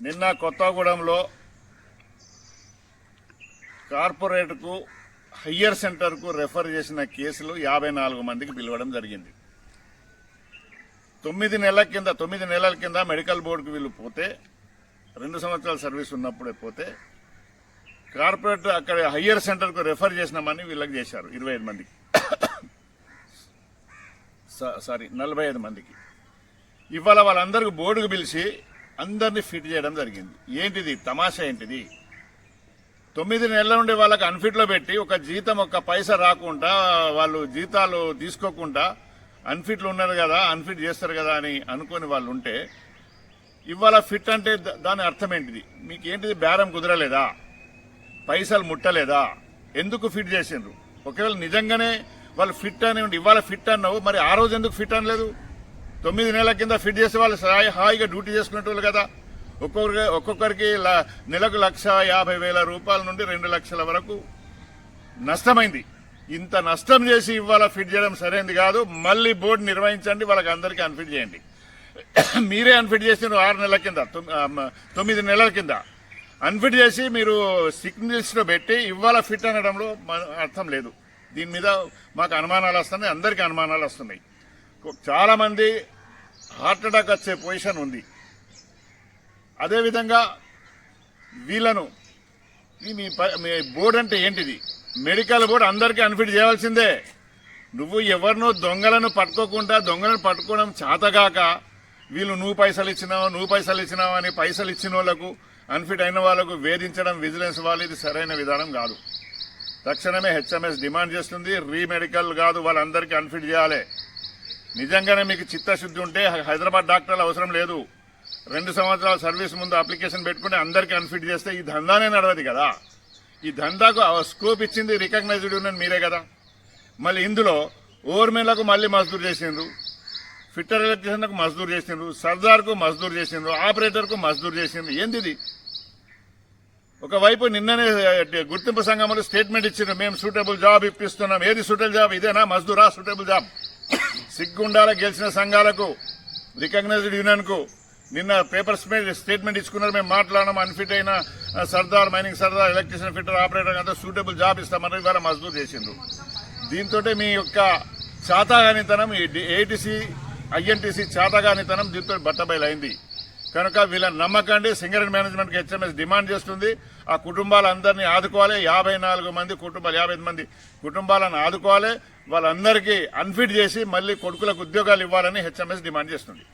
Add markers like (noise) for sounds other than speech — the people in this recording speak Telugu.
నిన్న కొత్తగూడెంలో కార్పొరేట్కు హయ్యర్ సెంటర్కు రెఫర్ చేసిన కేసులు యాభై నాలుగు మందికి పిలవడం జరిగింది. తొమ్మిది నెలల కింద తొమ్మిది నెలల కింద మెడికల్ బోర్డుకు వీళ్ళు పోతే రెండు సంవత్సరాల సర్వీస్ ఉన్నప్పుడే పోతే కార్పొరేట్ అక్కడ హయ్యర్ సెంటర్కు రెఫర్ చేసినామని వీళ్ళకి చేశారు ఇరవై ఐదు మందికి. సారీ నలభై ఐదు మందికి. ఇవాళ వాళ్ళందరికీ బోర్డుకు పిలిచి అందరినీ ఫిట్ చేయడం జరిగింది. ఏంటిది? తమాషా ఏంటిది? తొమ్మిది నెలల నుండి వాళ్ళకి అన్ఫిట్లో పెట్టి ఒక జీతం ఒక పైసా రాకుండా వాళ్ళు జీతాలు తీసుకోకుండా అన్ఫిట్లు ఉన్నారు కదా అన్ఫిట్ చేస్తారు కదా అని అనుకుని వాళ్ళు ఉంటే ఇవాళ ఫిట్ అంటే దాని అర్థం ఏంటిది? మీకు ఏంటిది బేరం కుదరలేదా? పైసలు ముట్టలేదా? ఎందుకు ఫిట్ చేసిండ్రు? ఒకవేళ నిజంగానే వాళ్ళు ఫిట్ అని ఉండి ఇవాళ ఫిట్ అన్నావు మరి ఆ రోజు ఎందుకు ఫిట్ అనలేదు? తొమ్మిది నెలల కింద ఫిట్ చేసే వాళ్ళు హాయి- హాయిగా డ్యూటీ చేసుకునేటోళ్ళు కదా. ఒక్కొక్కరికి ఒక్కొక్కరికి ల- నెలకు లక్ష యాభై వేల రూపాయల నుండి రెండు లక్షల వరకు నష్టమైంది. ఇంత నష్టం చేసి ఇవాళ ఫిట్ చేయడం సరైనది కాదు. మళ్ళీ బోర్డు నిర్వహించండి వాళ్ళకి అందరికీ అన్ఫిట్ చేయండి. (coughs) మీరే అన్ఫిట్ చేసిన ఆరు నెలల కింద తొమ్మిది నెలల కింద అన్ఫిట్ చేసి మీరు సిగ్నల్స్లో పెట్టి ఇవాళ ఫిట్ అనడంలో అర్థం లేదు. దీని మీద మాకు అనుమానాలు వస్తున్నాయి అందరికీ అనుమానాలు వస్తున్నాయి. చాలామంది హార్ట్ అటాక్ వచ్చే పొజిషన్ ఉంది. అదేవిధంగా వీళ్ళను మీ మీ బోర్డు అంటే ఏంటిది? మెడికల్ బోర్డు అందరికీ అన్ఫిట్ చేయాల్సిందే. నువ్వు ఎవరినో దొంగలను పట్టుకోకుండా దొంగలను పట్టుకోవడం చేతగాక వీళ్ళు నువ్వు పైసలు ఇచ్చినావు నువ్వు పైసలు ఇచ్చినావు అని పైసలు ఇచ్చిన వాళ్ళకు అన్ఫిట్ అయిన వాళ్ళకు వేధించడం విజిలెన్స్ వాళ్ళు ఇది సరైన విధానం కాదు. తక్షణమే హెచ్ఎంఎస్ డిమాండ్ చేస్తుంది. రీమెడికల్ కాదు వాళ్ళందరికీ అన్ఫిట్ చేయాలి. నిజంగానే మీకు చిత్తశుద్ధి ఉంటే హైదరాబాద్ డాక్టర్లు అవసరం లేదు. రెండు సంవత్సరాల సర్వీస్ ముందు అప్లికేషన్ పెట్టుకుని అందరికీ అన్ఫిట్ చేస్తే ఈ దందానే నడవదు కదా. ఈ దందాకు స్కోప్ ఇచ్చింది రికగ్నైజ్డ్ యూనియన్ మీరే కదా. మళ్ళీ ఇందులో ఓవర్మెన్లకు మళ్ళీ మజ్దూర్ చేసిండ్రు. ఫిట్టర్ ఎలక్ట్రీషియన్కు మజ్దూర్ చేసిండ్రు. సర్దార్కు మజ్దూర్ చేసిండ్రు. ఆపరేటర్కు మజ్దూర్ చేసిండ్రు. ఏంది ఇది ఒకవైపు నిన్ననే గుర్తింపు సంఘంలో స్టేట్మెంట్ ఇచ్చిండ్రు. మేము సూటబుల్ జాబ్ ఇప్పిస్తున్నాం. ఏది సూటబుల్ జాబ్? ఇదేనా? మజ్దూరా? Suitable job. సిగ్గుండాల గెలిచిన సంఘాలకు రికగ్నైజ్డ్ యూనియన్కు నిన్న పేపర్స్ మీద స్టేట్మెంట్ ఇచ్చుకున్నారు. మేము మాట్లాడడం అన్ఫిట్ అయిన సర్దార్ మైనింగ్ సర్దార్ ఎలక్ట్రీషియన్ ఫిట్టర్ ఆపరేటర్ అంతా సూటబుల్ జాబ్ ఇస్తామని ఇవాళ మజ్దూర్ చేసిండ్రు. దీంతో మీ యొక్క చాతాగానితనం ఈ ఏటీసీ ఐఎన్టీసీ చాతాగానితనం దీంతో బట్టబయలైంది. కనుక వీళ్ళని నమ్మకండి. సింగరేణి మేనేజ్మెంట్ హెచ్ఎంఎస్ డిమాండ్ చేస్తుంది. ఆ కుటుంబాలందరినీ ఆదుకోవాలి. యాభై నాలుగు మంది కుటుంబాలు యాభై ఐదు మంది కుటుంబాలను ఆదుకోవాలి. వాళ్ళందరికీ అన్ఫిట్ చేసి మళ్ళీ కొడుకులకు ఉద్యోగాలు ఇవ్వాలని హెచ్ఎంఎస్ డిమాండ్ చేస్తుంది.